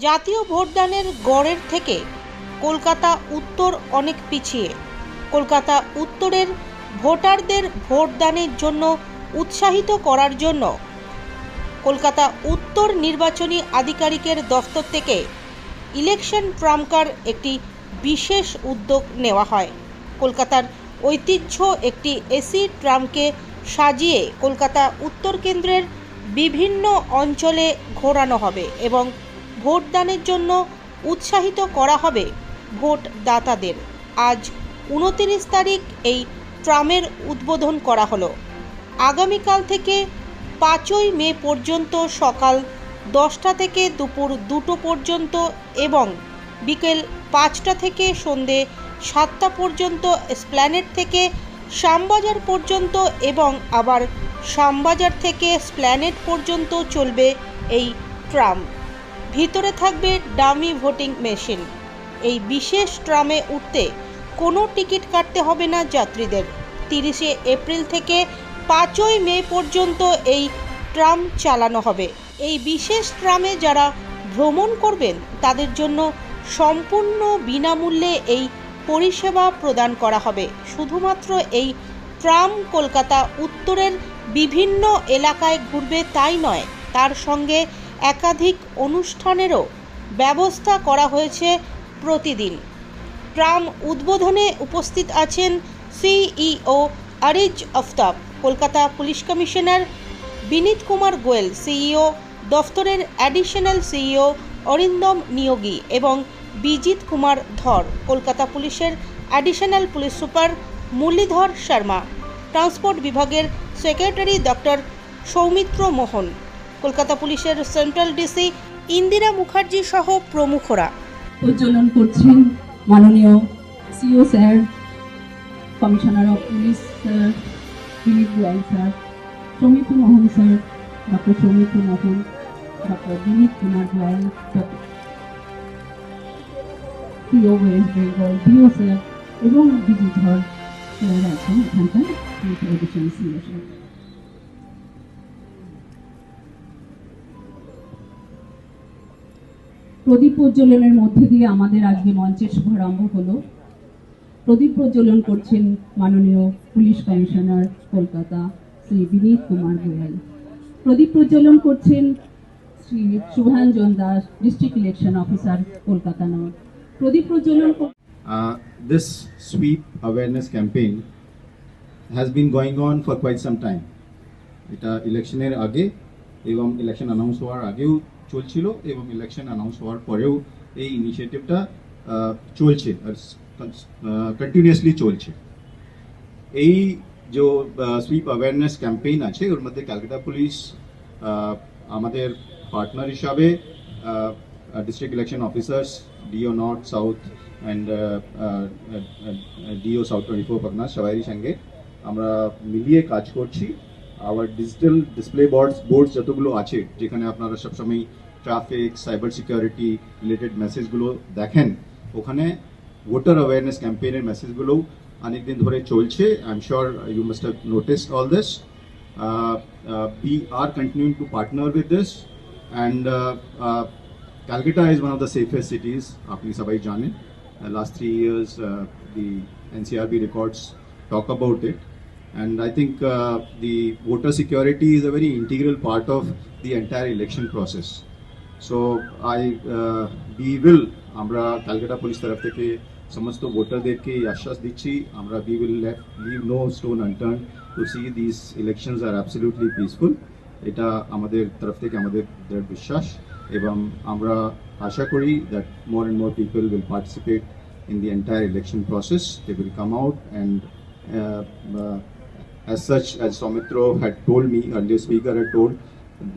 জাতীয় ভোটদানের গড়ের থেকে কলকাতা উত্তর অনেক পিছিয়ে। কলকাতা উত্তরের ভোটারদের ভোটদানের জন্য উৎসাহিত করার জন্য কলকাতা উত্তর নির্বাচনী আধিকারিকের দফতর থেকে ইলেকশন ট্রাম্পকার একটি বিশেষ উদ্যোগ নেওয়া হয়। কলকাতার ঐতিহ্য একটি এসি ট্রামকে সাজিয়ে কলকাতা উত্তর কেন্দ্রের বিভিন্ন অঞ্চলে ঘোরানো হবে এবং ভোটদানের জন্য উৎসাহিত করা হবে ভোটদাতাদের। আজ উনতিরিশ তারিখ এই ট্রামের উদ্বোধন করা হলো। আগামীকাল থেকে পাঁচই মে পর্যন্ত সকাল দশটা থেকে দুপুর দুটো পর্যন্ত এবং বিকেল পাঁচটা থেকে সন্ধে সাতটা পর্যন্ত স্প্ল্যানেট থেকে শ্যামবাজার পর্যন্ত এবং আবার শ্যামবাজার থেকে স্প্ল্যানেট পর্যন্ত চলবে এই ট্রাম। ভিতরে থাকবে ডামি ভোটিং মেশিন। এই বিশেষ ট্রামে উঠতে কোনো টিকিট কাটতে হবে না যাত্রীদের। তিরিশে এপ্রিল থেকে পাঁচই মে পর্যন্ত এই ট্রাম চালানো হবে। এই বিশেষ ট্রামে যারা ভ্রমণ করবেন, তাদের জন্য সম্পূর্ণ বিনামূল্যে এই পরিষেবা প্রদান করা হবে। শুধুমাত্র এই ট্রাম কলকাতা উত্তরের বিভিন্ন এলাকায় ঘুরবে তাই নয়, তার সঙ্গে একাধিক অনুষ্ঠানেরও ব্যবস্থা করা হয়েছে প্রতিদিন। ট্রাম উদ্বোধনে উপস্থিত আছেন CEO Ariz Aftab, Kolkata police commissioner Vineet Kumar Goel CEO, দফতরের অ্যাডিশনাল সিইও অরিন্দম নিয়োগী এবং বিজিত কুমার ধর, কলকাতা পুলিশের additional police super Muralidhar Sharma, transport বিভাগের সেক্রেটারি ডক্টর সৌমিত্র মোহন। কলকাতা পুলিশের সেন্ট্রাল ডিসি ইন্দিরা মুখার্জি সহ প্রমুখরা। উজ্জ্বলন করছেন মাননীয় CO sir, commissioner of police sir, Dilip Goyal sir Soumitra Mohan sir, doctor Soumitra Mohan doctor Dilip Kumar Goyal PO west Bengal sir এবং বিজু ধর sir আছেন এখানকার সিও স্যার। প্রদীপ প্রজ্বলনের মধ্যে দিয়ে আমাদের আজকে মঞ্চের শুভারম্ভ হলো। প্রদীপ প্রজ্বলন করছেন মাননীয় পুলিশ কমিশনার কলকাতা শ্রী বিনীত কুমার গোয়াল। প্রদীপ প্রজ্বলন করছেন Shri Subhanjan Das district election officer Kolkata north প্রদীপ প্রজ্বলন Uh, this sweep awareness campaign has been going on for quite some এটা ইলেকশনের আগে এবং ইলেকশন অ্যানাউন্স হওয়ার আগেও চলছিল এবং ইলেকশন অ্যানাউন্স হওয়ার পরেও এই ইনিশিয়েটিভটা চলছে আর কন্টিনিউয়াসলি চলছে। এই যে সুইপ অ্যাওয়ারনেস ক্যাম্পেইন আছে, ওর মধ্যে ক্যালকাটা পুলিশ আমাদের পার্টনার হিসাবে district election officers DO north south and DO south twenty four পাকনা সবাইয়ের সঙ্গে আমরা মিলিয়ে কাজ করছি। আবার ডিজিটাল ডিসপ্লে বোর্ডস বোর্ডস যতগুলো আছে যেখানে আপনারা সবসময় ট্রাফিক সাইবার সিকিউরিটি রিলেটেড মেসেজগুলো দেখেন ওখানে ভোটার অ্যাওয়ারনেস ক্যাম্পেইনের মেসেজগুলোও অনেকদিন ধরে চলছে। I am sure you must have noticed all this we are continuing to partner with this and uh, uh, Calcutta is one of the আপনি সবাই জানেন। Uh, last three years uh, the NCRB records talk about it and I think uh, the voter security is a very integral part of the entire election process so I be will আমরা Calcutta police তরফ থেকে সমস্ত ভোটারদেরকে এই আশ্বাস দিচ্ছি আমরা we will leave no stone unturned to see this elections are absolutely peaceful এটা আমাদের তরফ থেকে আমাদের দৃঢ় বিশ্বাস এবং আমরা আশা করি that more and more people will participate in the entire election process they will come out and as such, as Somitro had told me, earlier speaker had told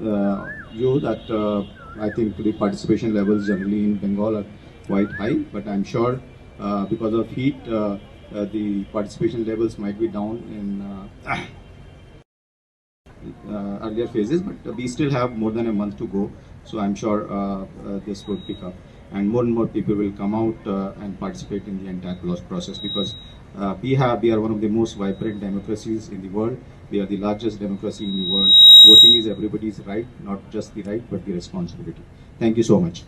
uh, you that uh, I think the participation levels generally in Bengal are quite high, but I'm sure uh, because of heat, uh, uh, the participation levels might be down in uh, uh, earlier phases, but we still have more than a month to go. So I'm sure uh, uh, this would pick up, and more and more people will come out uh, and participate in the entire process because uh, we have we are one of the most vibrant democracies in the world. We are the largest democracy in the world. Voting is everybody's right, not just the right, but the responsibility. Thank you so much.